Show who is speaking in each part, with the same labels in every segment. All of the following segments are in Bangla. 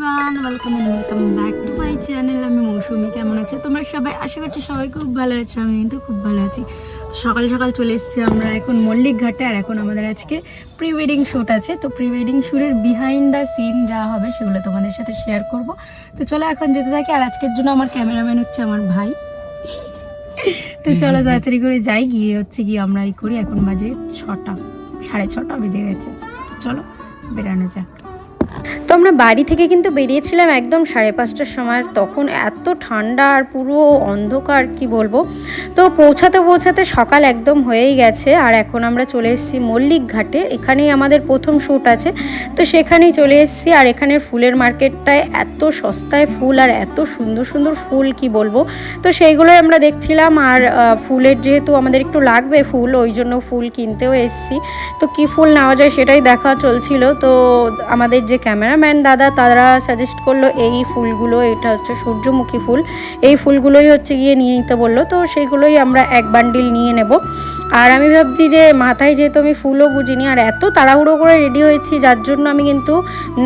Speaker 1: Everyone welcome and welcome back to my channel আমি মৌসুমি কেমন আছো? তোমরা সবাই? আশা করছি সবাই খুব ভালো আছো আমি কিন্তু খুব ভালো আছি। তো সকাল সকাল চলে এসেছি আমরা এখন মল্লিক ঘাটে আর এখন আমাদের আজকে প্রি ওয়েডিং শ্যুট আছে। তো প্রি ওয়েডিং শ্যুটের বিহাইন্ড দ্য সিন যা হবে সেগুলো তোমাদের সাথে শেয়ার করব। তো চলো এখন যেতে থাকি আর আজকের জন্য আমার ক্যামেরাম্যান হচ্ছে আমার ভাই। তো চলো তাড়াতাড়ি করে যাই গিয়ে হচ্ছে গিয়ে আমরা এই করি। এখন বাজে ছটা সাড়ে ছটা বেজে গেছে। তো চলো বেরানো যাক।
Speaker 2: তো আমরা বাড়ি থেকে কিন্তু বেরিয়েছিলাম একদম সাড়ে পাঁচটার সময় তখন এত ঠান্ডা আর পুরো অন্ধকার, কি বলব? তো পৌঁছাতে পৌঁছাতে সকাল একদম হয়েই গেছে, আর এখন আমরা চলে এসেছি মল্লিক ঘাটে, এখানেই আমাদের প্রথম শ্যুট আছে। তো সেখানেই চলে এসেছি, আর এখানের ফুলের মার্কেটটায় এত সস্তায় ফুল আর এত সুন্দর সুন্দর ফুল, কি বলব? তো সেইগুলোই আমরা দেখছিলাম, আর ফুলের যেহেতু আমাদের একটু লাগবে ফুল, ওই জন্য ফুল কিনতেও এসেছি। তো কি ফুল নেওয়া যায় সেটাই দেখা চলছিল। তো আমাদের যে ক্যামেরাম্যান দাদা তারা সাজেস্ট করল এই ফুলগুলো, এটা হচ্ছে সূর্যমুখী ফুল। এই ফুলগুলোই হচ্ছে গিয়ে নিয়ে নিতে বলল। তো সেইগুলোই আমরা এক বান্ডিল নিয়ে নেব। আর আমি ভাবছি যে মাথায় যেহেতু আমি ফুলও বুঝিনি, আর এত তাড়াহুড়ো করে রেডি হয়েছি, যার জন্য আমি কিন্তু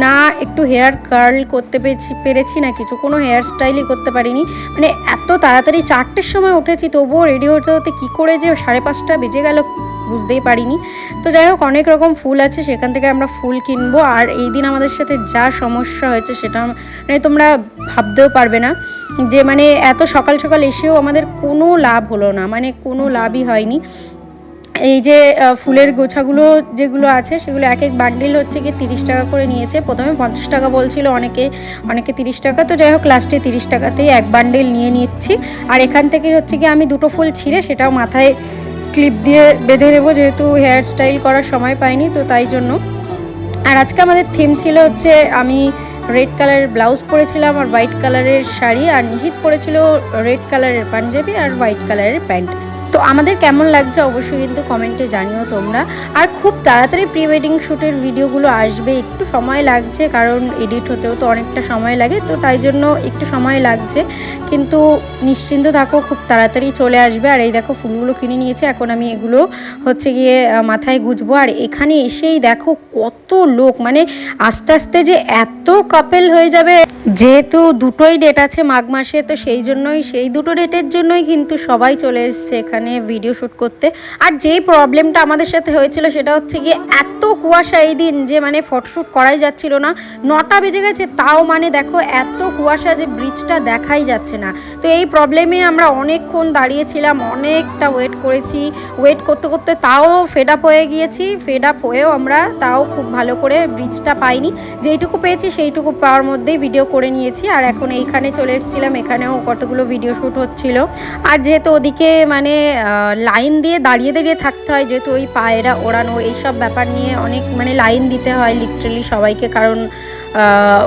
Speaker 2: না একটু হেয়ার কার্ল করতে পেরেছি পেরেছি না কিছু। কোনো হেয়ার স্টাইলই করতে পারিনি। মানে এত তাড়াতাড়ি চারটের সময় উঠেছি, তবুও রেডি হতে হতে কী করে যে সাড়ে পাঁচটা বেজে গেল বুঝতেই পারিনি। তো যাই হোক, অনেক রকম ফুল আছে, সেখান থেকে আমরা ফুল কিনবো। আর এই দিন আমাদের সাথে যা সমস্যা হয়েছে সেটা মানে তোমরা ভাবতেও পারবে না। যে মানে এত সকাল সকাল এসেও আমাদের কোনো লাভ হলো না মানে কোনো লাভই হয়নি। এই যে ফুলের গোছাগুলো যেগুলো আছে, সেগুলো এক এক বান্ডিল হচ্ছে গিয়ে তিরিশ টাকা করে নিয়েছে। প্রথমে পঞ্চাশ টাকা বলছিল অনেকে অনেকে তিরিশ টাকা। তো যাই হোক লাস্টে তিরিশ টাকাতেই এক বান্ডিল নিয়ে নিচ্ছি। আর এখান থেকে হচ্ছে গিয়ে আমি দুটো ফুল ছিঁড়ে সেটাও মাথায় ক্লিপ দিয়ে বেঁধে নেব, যেহেতু হেয়ার স্টাইল করার সময় পাইনি, তো তাই জন্য। আর আজকে আমাদের থিম ছিল হচ্ছে, আমি রেড কালারের ব্লাউজ পরেছিলাম আর হোয়াইট কালারের শাড়ি, আর নিহিত পরেছিল রেড কালারের পাঞ্জাবি আর হোয়াইট কালারের প্যান্ট। তো আমাদের কেমন লাগছে অবশ্যই কিন্তু কমেন্টে জানিও তোমরা। আর খুব তাড়াতাড়ি প্রি ওয়েডিং শ্যুটের ভিডিওগুলো আসবে। একটু সময় লাগছে, কারণ এডিট হতেও তো অনেকটা সময় লাগে, তো তাই জন্য একটু সময় লাগছে। কিন্তু নিশ্চিন্ত থাকো, খুব তাড়াতাড়ি চলে আসবে। আর এই দেখো, ফুলগুলো কিনে নিয়েছে, এখন আমি এগুলো হচ্ছে গিয়ে মাথায় গুজবো। আর এখানে এসেই দেখো কত লোক মানে আস্তে আস্তে যে এত কাপেল হয়ে যাবে। যেহেতু দুটোই ডেট আছে মাঘ মাসে, তো সেই জন্যই, সেই দুটো ডেটের জন্যই কিন্তু সবাই চলে এসছে এখানে। ভিডিও শ্যুট করতে। আর যেই প্রবলেমটা আমাদের সাথে হয়েছিল সেটা হচ্ছে গিয়ে এত কুয়াশা এই দিন যে মানে ফটোশ্যুট করাই যাচ্ছিল না। নটা বেজে গেছে, তাও মানে দেখো এত কুয়াশা যে ব্রিজটা দেখাই যাচ্ছে না। তো এই প্রবলেমে আমরা অনেকক্ষণ দাঁড়িয়েছিলাম, অনেকটা ওয়েট করেছি। ওয়েট করতে করতে তাও ফেড আপ হয়ে গিয়েছি। ফেড আপ হয়েও আমরা তাও খুব ভালো করে ব্রিজটা পাইনি। যেইটুকু পেয়েছি সেইটুকু পাওয়ার মধ্যেই ভিডিও করে নিয়েছি। আর এখন এইখানে চলে এসেছিলাম, এখানেও কতগুলো ভিডিও শ্যুট হচ্ছিল। আর যেহেতু ওদিকে মানে লাইন দিয়ে দাঁড়িয়ে দাঁড়িয়ে থাকতে হয়, যেহেতু ওই পায়রা ওড়ানো এইসব ব্যাপার নিয়ে অনেক মানে লাইন দিতে হয় লিটারেলি সবাইকে। কারণ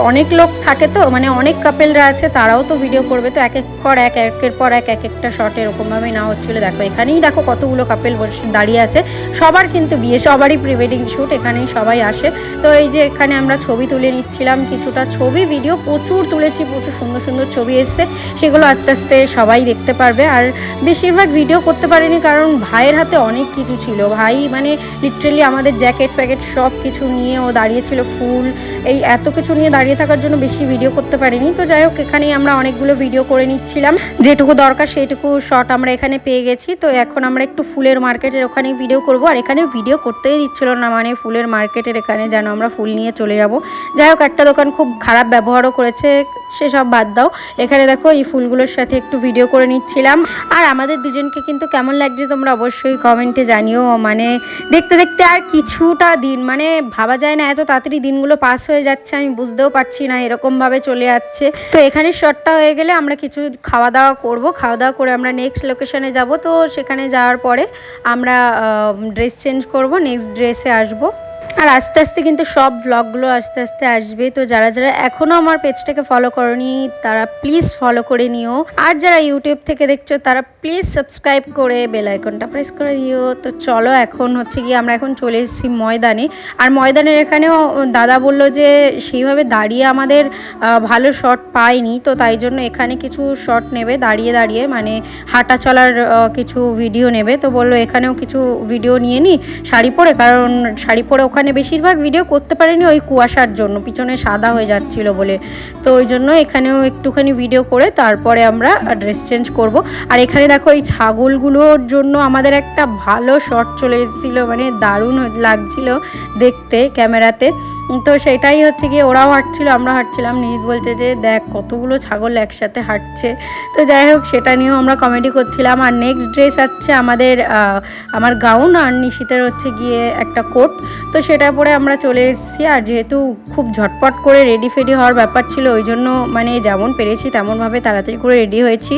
Speaker 2: অনেক লোক থাকে তো মানে অনেক কাপেলরা আছে, তারাও তো ভিডিও করবে। তো এক এক পর এক, একের পর এক এক একটা শট এরকমভাবে না হচ্ছিল। দেখো, এখানেই দেখো কতগুলো কাপেল দাঁড়িয়ে আছে। সবার কিন্তু বিয়ে, সবারই প্রি ওয়েডিং শ্যুট এখানেই সবাই আসে। তো এই যে এখানে আমরা ছবি তুলে নিচ্ছিলাম, কিছুটা ছবি ভিডিও প্রচুর তুলেছি, প্রচুর সুন্দর সুন্দর ছবি এসছে। সেগুলো আস্তে আস্তে সবাই দেখতে পারবে। আর বেশিরভাগ ভিডিও করতে পারিনি, কারণ ভাইয়ের হাতে অনেক কিছু ছিল। ভাই মানে লিটারেলি আমাদের জ্যাকেট ফ্যাকেট সব কিছু নিয়ে ও দাঁড়িয়েছিল ফুল, এই এত কিছু নিয়ে দাঁড়িয়ে থাকার জন্য বেশি ভিডিও করতে পারিনি। তো যাই হোক, এখানেই আমরা অনেকগুলো ভিডিও করে নিচ্ছিলাম। যেটুকু দরকার সেইটুকু শট আমরা এখানে পেয়ে গেছি। তো এখন আমরা একটু ফুলের মার্কেটের ওখানেই ভিডিও করব। আর এখানে ভিডিও করতেই দিচ্ছিল না মানে ফুলের মার্কেটের এখানে যেন আমরা ফুল নিয়ে চলে যাব। যাই হোক, একটা দোকান খুব খারাপ ব্যবহারও করেছে। সেসব বাদ দাও। এখানে দেখো এই ফুলগুলোর সাথে একটু ভিডিও করে নিচ্ছিলাম। আর আমাদের দুজনকে কিন্তু কেমন লাগছে তোমরা অবশ্যই কমেন্টে জানিও। মানে দেখতে দেখতে আর কিছুটা দিন মানে ভাবা যায় না, এত তাড়াতাড়ি দিনগুলো পাস হয়ে যাচ্ছে, আমি বুঝতেও পারছি না, এরকমভাবে চলে যাচ্ছে। তো এখানে শর্টটা হয়ে গেলে আমরা কিছু খাওয়া দাওয়া করব। খাওয়া দাওয়া করে আমরা নেক্সট লোকেশনে যাব। তো সেখানে যাওয়ার পরে আমরা ড্রেস চেঞ্জ করব নেক্সট ড্রেসে আসব। আর আস্তে আস্তে কিন্তু সব ব্লগগুলো আস্তে আস্তে আসবে। তো যারা যারা এখনও আমার পেজটাকে ফলো করনি, তারা প্লিজ ফলো করে নিও। আর যারা ইউটিউব থেকে দেখছ, তারা প্লিজ সাবস্ক্রাইব করে বেল আইকনটা প্রেস করে দিও। তো চলো এখন হচ্ছে কি আমরা এখন চলে এসেছি ময়দানে। আর ময়দানের এখানেও দাদা বলল যে, সেইভাবে দাঁড়িয়ে আমাদের ভালো শট পাইনি তো তাই জন্য এখানে কিছু শট নেবে, দাঁড়িয়ে দাঁড়িয়ে মানে হাঁটা চলার কিছু ভিডিও নেবে। তো বলল এখানেও কিছু ভিডিও নিয়ে নি, শাড়ি পরে। কারণ শাড়ি পরে ওখানে ওখানে বেশিরভাগ ভিডিও করতে পারিনি ওই কুয়াশার জন্য, পিছনে সাদা হয়ে যাচ্ছিল বলে। তো ওই জন্য এখানেও একটুখানি ভিডিও করে তারপরে আমরা ড্রেস চেঞ্জ করব। আর এখানে দেখো এই ছাগলগুলোর জন্য আমাদের একটা ভালো শট চলে এসেছিল মানে দারুণ লাগছিল দেখতে ক্যামেরাতে। তো সেটাই হচ্ছে গিয়ে ওরাও হাঁটছিল, আমরা হাঁটছিলাম। নিহিত বলছে যে, দেখ, কতগুলো ছাগল একসাথে হাঁটছে। তো যাই হোক, সেটা নিয়েও আমরা কমেডি করছিলাম। আর নেক্সট ড্রেস আছে আমাদের আমার গাউন আর নিশিতের হচ্ছে গিয়ে একটা কোট তো সেটা পরে আমরা চলে এসেছি। আর যেহেতু খুব ঝটপট করে রেডি ফেডি হওয়ার ব্যাপার ছিল, ওই জন্য মানে যেমন পেরেছি তেমনভাবে তাড়াতাড়ি করে রেডি হয়েছি।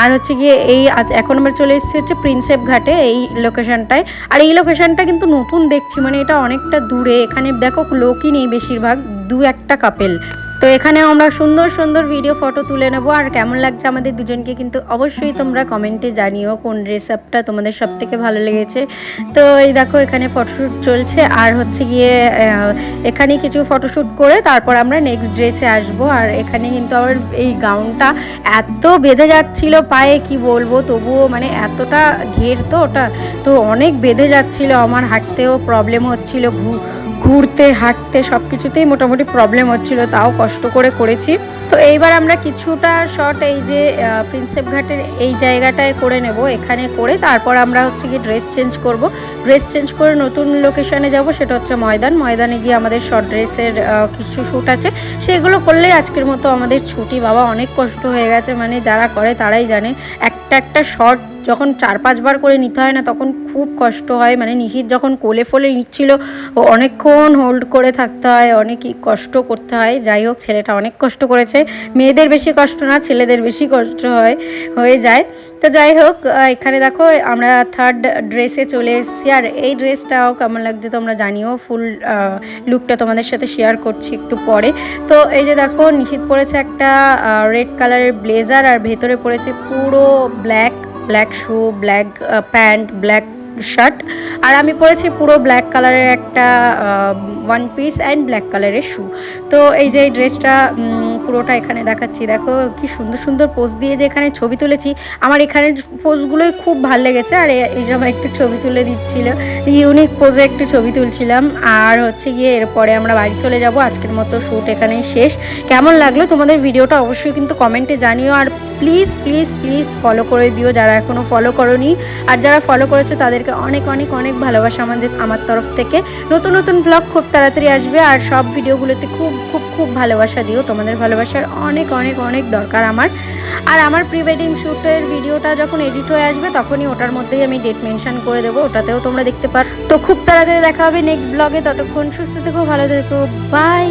Speaker 2: আর হচ্ছে গিয়ে এই আজ এখন আমরা চলে এসেছি হচ্ছে প্রিন্সেপ ঘাটে, এই লোকেশনটায় আর এই লোকেশনটা কিন্তু নতুন দেখছি মানে এটা অনেকটা দূরে। এখানে দেখো লোকই নেই বেশিরভাগ, দু একটা কাপেল তো এখানে আমরা সুন্দর সুন্দর ভিডিও ফটো তুলে নেব। আর কেমন লাগছে আমাদের দুজনকে কিন্তু অবশ্যই তোমরা কমেন্টে জানিও কোন ড্রেস তোমাদের সব থেকে ভালো লেগেছে। তো এই দেখো এখানে ফটোশ্যুট চলছে। আর হচ্ছে গিয়ে এখানে কিছু ফটোশ্যুট করে তারপর আমরা নেক্সট ড্রেসে আসব। আর এখানে কিন্তু আমার এই গাউনটা এত বেঁধে যাচ্ছিল পায়ে, কি বলব? তবুও মানে এতটা ঘের তো ওটা। তো অনেক বেঁধে যাচ্ছিল। আমার হাঁটতেও প্রবলেম হচ্ছিল, ঘু- ঘুরতে, হাঁটতে সব কিছুতেই মোটামুটি প্রবলেম হচ্ছিল, তাও কষ্ট করে করেছি। তো এইবার আমরা কিছুটা শট এই যে প্রিন্সেপ ঘাটের এই জায়গাটায় করে নেব, এখানে করে তারপর আমরা হচ্ছে কি ড্রেস চেঞ্জ করব। ড্রেস চেঞ্জ করে নতুন লোকেশনে যাব, সেটা হচ্ছে ময়দান। ময়দানে গিয়ে আমাদের শর্ট ড্রেসের কিছু শ্যুট আছে। সেগুলো করলেই আজকের মতো আমাদের ছুটি, বাবা অনেক কষ্ট হয়ে গেছে। মানে যারা করে তারাই জানে, একটা একটা শর্ট যখন চার পাঁচবার করে নিতে হয় না, তখন খুব কষ্ট হয়। মানে নিশিত যখন কোলে ফোলে নিচ্ছিল, ও অনেকক্ষণ হোল্ড করে থাকতে হয়, অনেকই কষ্ট করতে হয়। যাই হোক, ছেলেটা অনেক কষ্ট করেছে। মেয়েদের বেশি কষ্ট না, ছেলেদের বেশি কষ্ট হয়, হয়ে যায়। তো যাই হোক এখানে দেখো, আমরা থার্ড ড্রেসে চলে এসেছি। আর এই ড্রেসটাও কেমন লাগছে তোমরা জানিও। ফুল লুকটা তোমাদের সাথে শেয়ার করছি একটু পরে। তো এই যে দেখো নিশিত পড়েছে একটা রেড কালারের ব্লেজার আর ভেতরে পড়েছে পুরো black black shoe, black pant, black shirt. আর আমি পরেছি পুরো ব্ল্যাক কালারের একটা ওয়ান পিস অ্যান্ড ব্ল্যাক কালারের শু তো এই যে এই ড্রেসটা পুরোটা এখানে দেখাচ্ছি। দেখো, কি সুন্দর সুন্দর পোজ দিয়ে যে এখানে ছবি তুলেছি। আমার এখানের পোজগুলোই খুব ভালো লেগেছে। আর এ- এই সময় একটু ছবি তুলে দিচ্ছিল ইউনিক পোজে একটু ছবি তুলছিলাম। আর হচ্ছে গিয়ে এরপরে আমরা বাড়ি চলে যাব। আজকের মতো শ্যুট এখানেই শেষ। কেমন লাগল তোমাদের ভিডিওটা অবশ্যই কিন্তু কমেন্টে জানিও। আর প্লিজ প্লিজ প্লিজ ফলো করে দিও যারা এখনও ফলো করনি। আর যারা ফলো করেছ, তাদেরকে অনেক অনেক অনেক ভালোবাসা আমাদের, আমার তরফ থেকে। নতুন নতুন ব্লগ খুব তাড়াতাড়ি আসবে। আর সব ভিডিওগুলোতে খুব খুব খুব ভালোবাসা দিও। তোমাদের ভালোবাসার অনেক অনেক অনেক দরকার আমার। আর আমার প্রি ওয়েডিং শ্যুটের ভিডিওটা যখন এডিট হয়ে আসবে, তখনই ওটার মধ্যেই আমি ডেট মেনশন করে দেবো। ওটাতেও তোমরা দেখতে পার। তো খুব তাড়াতাড়ি দেখা হবে নেক্সট ব্লগে ততক্ষণ সুস্থ থেকো, ভালো থেকো। বাই